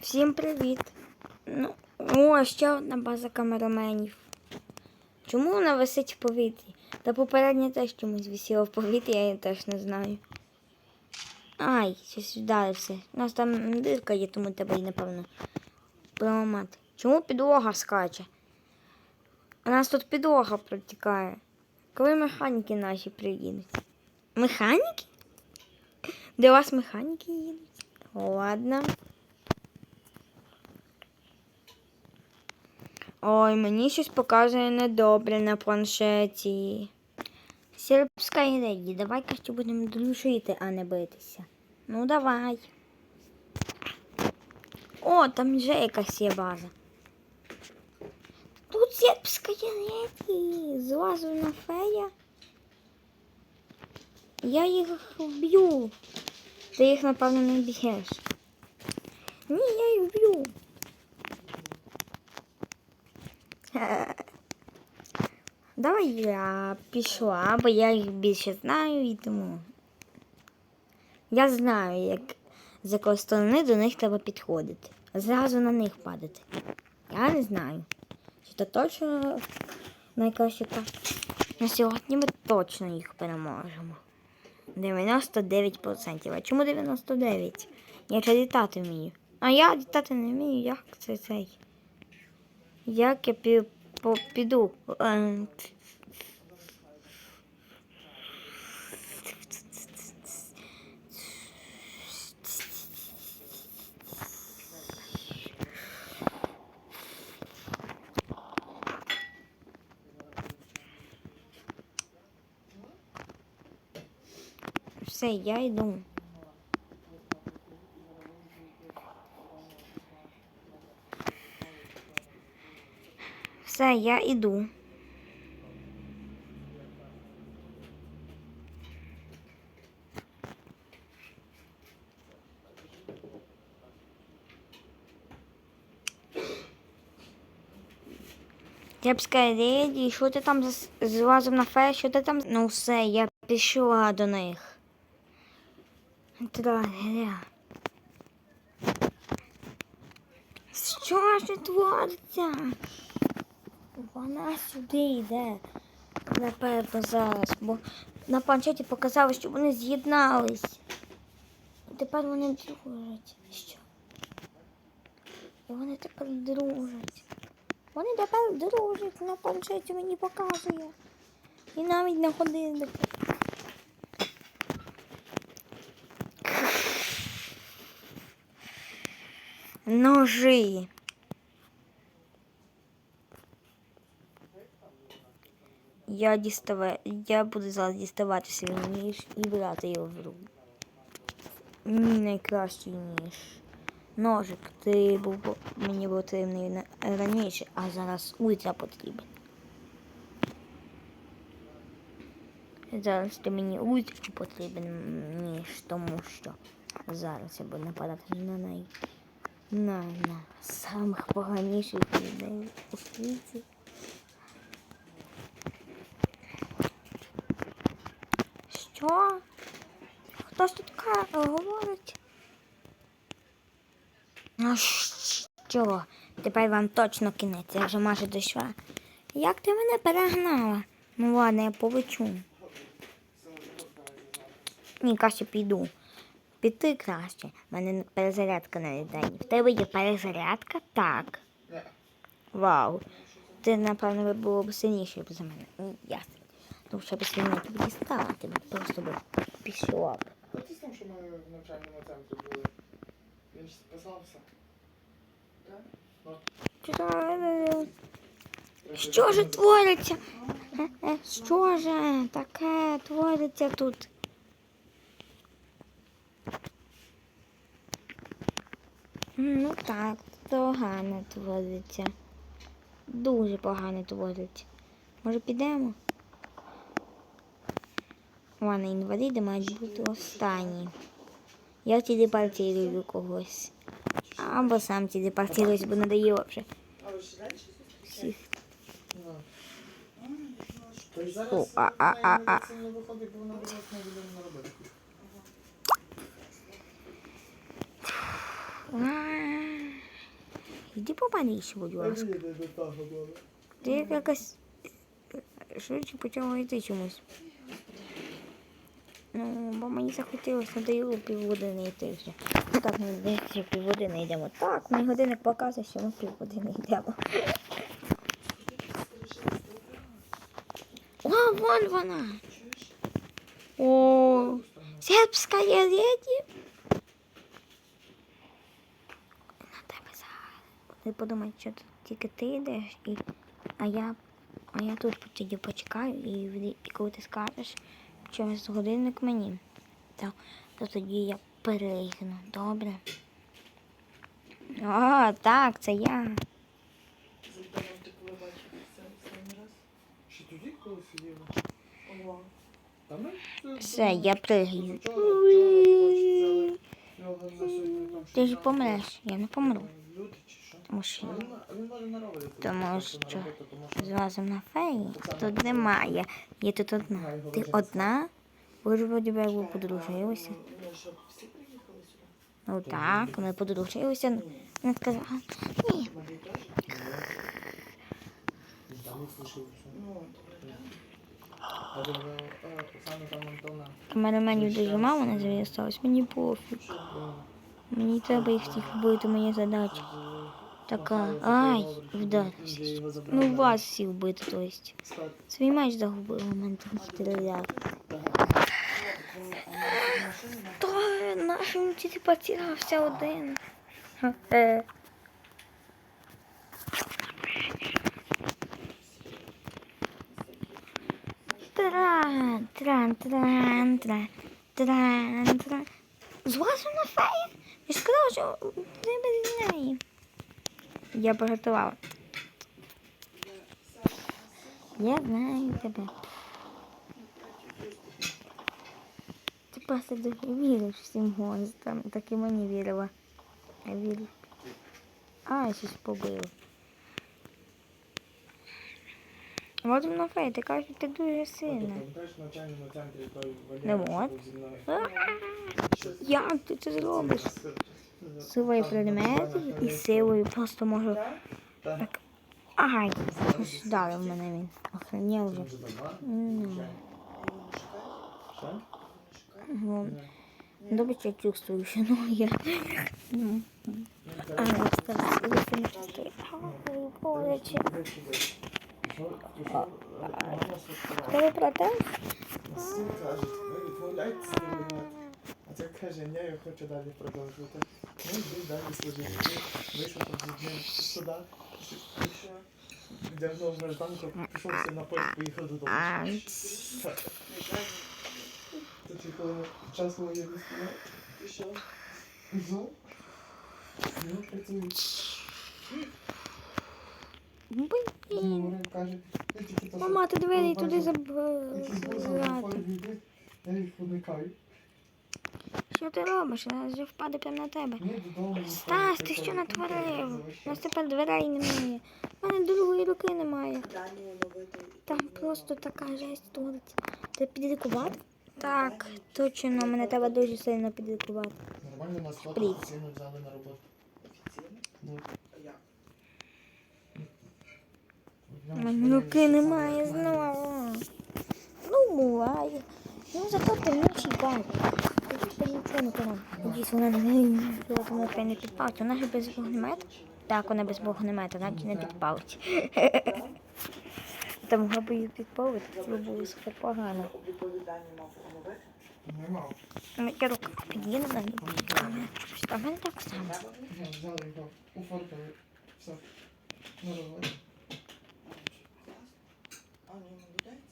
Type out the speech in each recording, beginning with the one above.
Всім привіт. Ну, о, ще одна база камераменів. Чому вона висить в повітрі? Та попередня теж чомусь висіла в повітрі, я теж не знаю. Ай, щось вдарився. У нас там дирка є, тому треба її, напевно, проламати. Чому підлога скаче? У нас тут підлога протікає. Коли механіки наші приїдуть? Механіки? До вас механіки їдуть? Ладно. Ой, мені щось показує недобре на планшеті. Сербська ідея, давай краще будемо дружити, а не битися. Ну давай. О, там вже якась є база. Тут сербська ідея, злазу фея. Я їх вб'ю. Ти їх, напевно, не б'єш. Ні, я їх вб'ю. Давай я пішла, бо я їх більше знаю і тому. Я знаю, як з якої сторони до них треба підходити. Зразу на них падати. Я не знаю. Чи це точно найкраще так. На сьогодні ми точно їх переможемо. 99%. А чому 99? Я ще літати вмію. А я літати не вмію, як це цей? Як я пі- по- піду? Е, Все, я йду. Все, я йду. Кепська леді, що ти там злазив на фе, що ти там? Ну все, я пішла до них. Трагедія. Що ж твориться? Вона сюди йде. Напевно, зараз, бо на планшеті показали, що вони з'єднались. Тепер вони дружать. Що? І вони тепер дружать. Вони тепер дружать на планшеті мені показує. І навіть на годиннику. Ножи. Я діставаю, я буду зараз діставати свій ніж і брати його в руку. Мій найкращий ніж. Ножик, ти був мені потрібний раніше, а зараз ультра потрібен. Зараз ти мені ультра потрібен ніж, тому що зараз я буду нападати на неї. На, на самих поганіших людей у світі. Що? Хтось тут говорить? Ну що? Тепер вам точно кінець, я вже майже дійшла. Як ти мене перегнала? Ну ладно, я полечу. Ні, краще піду. Піти краще. У мене перезарядка на літанні. В тебе є перезарядка? Так. Вау. Ти, напевно, було б сильніше за мене. Ясно. Тому що без мене тобі дістала, ти б просто би пішла б. Хоч з тим, що ми в навчальному центрі були. Він ж списався. Що- Що ж твориться? Е, е, Що ж таке твориться тут? Ну так, погано твориться. Дуже погано твориться. Може підемо? Ладно, інваліди мають бути останні. Я телепортирую когось. Або сам телепортируюсь, бо надоело вже. Всіх. То й зараз О, а, а, а, а. це не виходить, бо вона буде не буде не робити. А, Іди помаліше, будь ласка. Іди до того добре. Ти як якась швидше почала йти чомусь. Ну, бо мені захотілося надоїло півгодини йти вже. Ну так, ми десь півгодини йдемо. Так, мій годинник показує, що ми півгодини йдемо. О, вон вона. О, сербська леді. На тебе зараз. Ти подумай, що тут тільки ти йдеш, і... а я, а я тут тоді почекаю, і, і коли ти скажеш через годинник мені, то, то тоді я перейду. Добре. О, так, це я. Зайдемо, ти коли бачив це останній раз? Ще тоді, коли сиділи? Ого. Та ми... це- Все, я пригаю. Вчора- вчора його на сьогодні там Ти ж помреш, я не помру. Люди чи Тому що Ну, на- Тому що зразу на феї тут немає. Я тут одна. Ти одна? Ви ж вроді би ви подружилися. Ну, сюди? Ну так, ми подружилися. Вона сказала, ні, не. Ну, камераменів дуже мало зв'язку осталось, мені пофіг. е, Мені треба їх всіх вбити, мені задача. Така, ай, вдарився. Ну вас всіх вбити, то есть. Свій меч загубив там стріляв. То нашим тільки поцірався один. Е. Тран, тран, тран, тран, тран, тран. Злазу на феї? Я ж сказала, що ти без неї. Я пожартувала. Я знаю тебе. Ти просто віриш всім гостям. Так і мені вірила. Я вірю. А, щось побив. От на фей, ти кажеш, ти дуже сильна. той Ну от. Як ти це зробиш? Силою предметів і силою просто можу. Так. Ай, вдарив мене він. Охренів вже. Добре, я чувствую, що ну я. Ну, а, я сказала, я не чувствую. Ти? Всі кажуть, ви відмовляєтеся воювати. А це каже, ні, я хочу далі продовжувати. Ну, йди далі служити. Ти Вийшов там з ним сюди, вдягнув гражданку, пішов все на поїзд, поїхав додому. Тоді, коли час Мама, ти двері туди забрати. Що ти робиш? Вже впаде прямо на тебе. Стас, ти що натворив? У нас тепер дверей немає. У мене другої руки немає. Там просто така жесть твориться. Ти підлікувати? Так, точно, мене треба дуже сильно підлікувати. Нормально нас офіційно взяли на роботу. Офіційно? Ну, У мене руки немає знову. Ну, буває. Ну, зато вночі бачу. Не. Надіюсь, вона не вона хай не підпалить. Вона ж без вогнемета? Так, вона без вогнемета, значить не підпалить. Та могла б її підпалити, це було супер погано. Відповідання мав поновити. Нема. Я рука під'їдена, а мене так само. Ну, Взяли його, уфоркали, все. На роботі. А, ну молодець.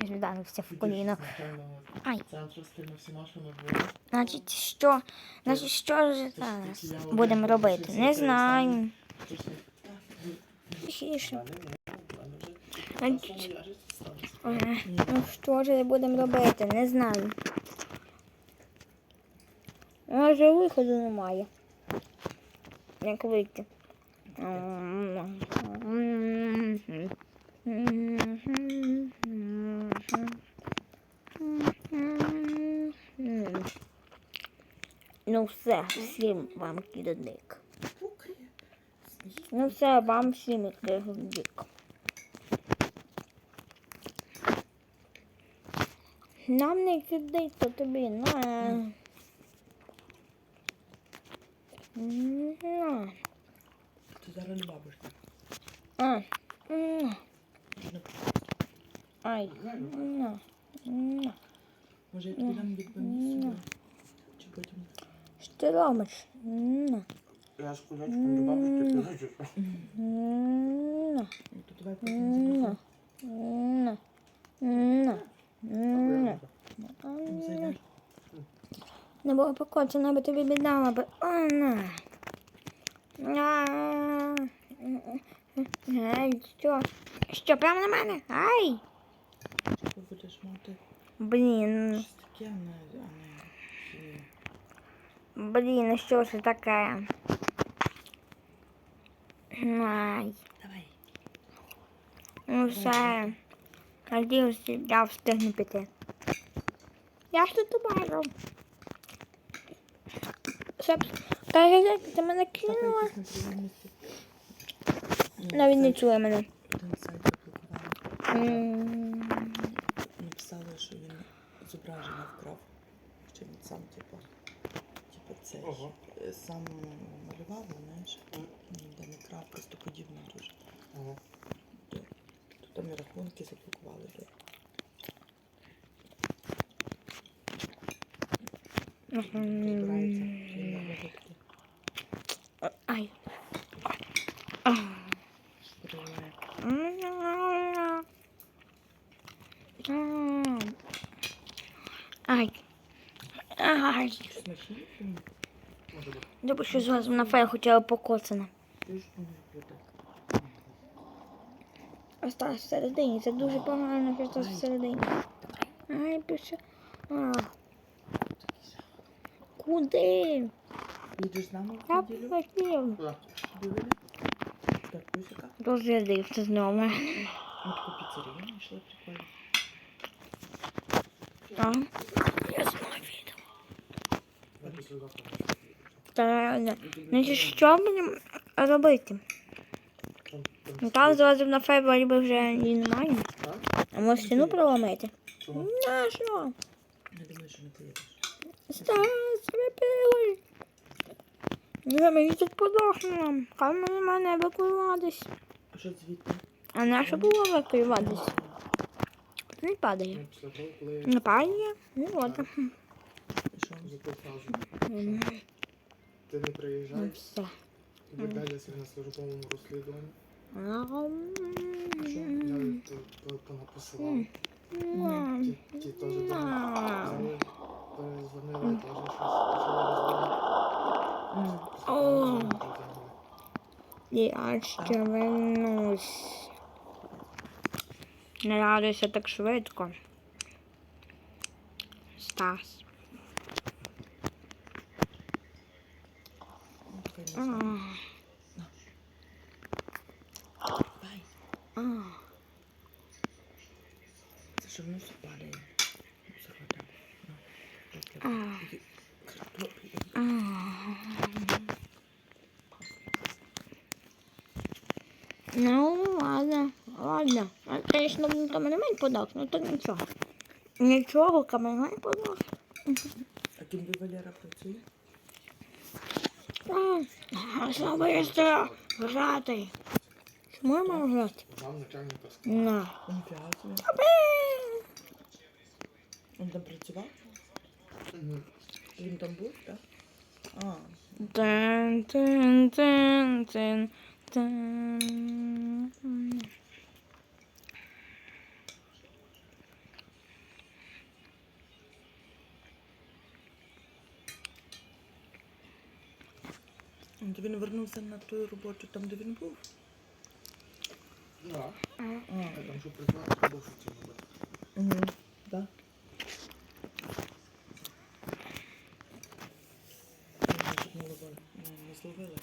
Я ж вдарився в коліно. Ай. Значить, що? Значить, що ж зараз будемо робити? Не знаю. Тихіше. Значить, Ну що ж будемо робити? Не знаю. Може виходу немає. Як вийти? Ну все, всім вам. Пукає. Ну все, вам всім кидник. Нам не кидай, то тобі на. На. Ти зараз не бабушка. А. На. Ай. На. На. Може я тобі дам відповідь сюди? Чи потім? Що ти робиш? На. Я з кулячком до бабушки приходжу. На. Ну, то давай потім На. запросимо. На. На. Там зайдеш. Не було покоцано, аби тобі віддала би. О, на. На. Ай, що? Що, прямо на мене? Ай! Блін, блін, ну що це таке? Ай, Давай. ну все. Надіюсь, я встигну піти. Я ж тут бачу. Щоб... Каже, ти мене кинула. Ну, Навіть не чує мене. Один що він зображення вкрав. Що він сам, типу, типу цей, Ого. е, сам малював, знаєш, ніде не крав, просто подібно дуже. Ага. Тут там і рахунки заблокували. де. Збирається. Він на вигадки Ай. А. перевіряє. Ай. Ай. Чи смачні? Добре, що зразу на фея хоча покоцана. Не круто. Осталось всередині. Це дуже погано, що осталось всередині. Ай, пише. А. Куди? Їдеш з нами Я хотів. Так. Розрядився знову. Ми таку піцерію знайшли прикольно. А? Я знаю відео. Я після завтра. Та, не. Значить, що будемо робити? Ну там зразу на фейбері вже і немає. А може стіну проломити? Чого? На що? Думаю, що не поїдеш. Стас, випили. Ні, мені тут подохне. Хай мене мене евакуюватись. А що звідти? А на що було евакуюватись? Не падає. Ну, я Не падає? Ну от. Що? М, Ти не Ну приїжджай, все. віддаляйся на службовому розслідуванні. Ам. Я то, то Ті, ті теж до мене перезвонили, теж щось почали розмовляти. Я ще вернусь. Не радуйся так швидко. Стас. Ну, таке не знаю. А, Давай. а. Це що воно все падає. Все хватає. Ну, добре. А. Іди. Картоплі. А. Ну, ладно, ладно. А, Конечно, він камерамен подав, ну то нічого. Особисто грати. Чому я маю грати? Вам начальника сказав. На. Ніфіга собі. Він там працював? Він там був, так? А, Тин, тин, тин, тин, тин. то він вернувся на ту роботу там, де він був. Да. А, Я там що признався, був що це робити. угу. так. Не зловили. Не зловили.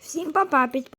Всім папа, під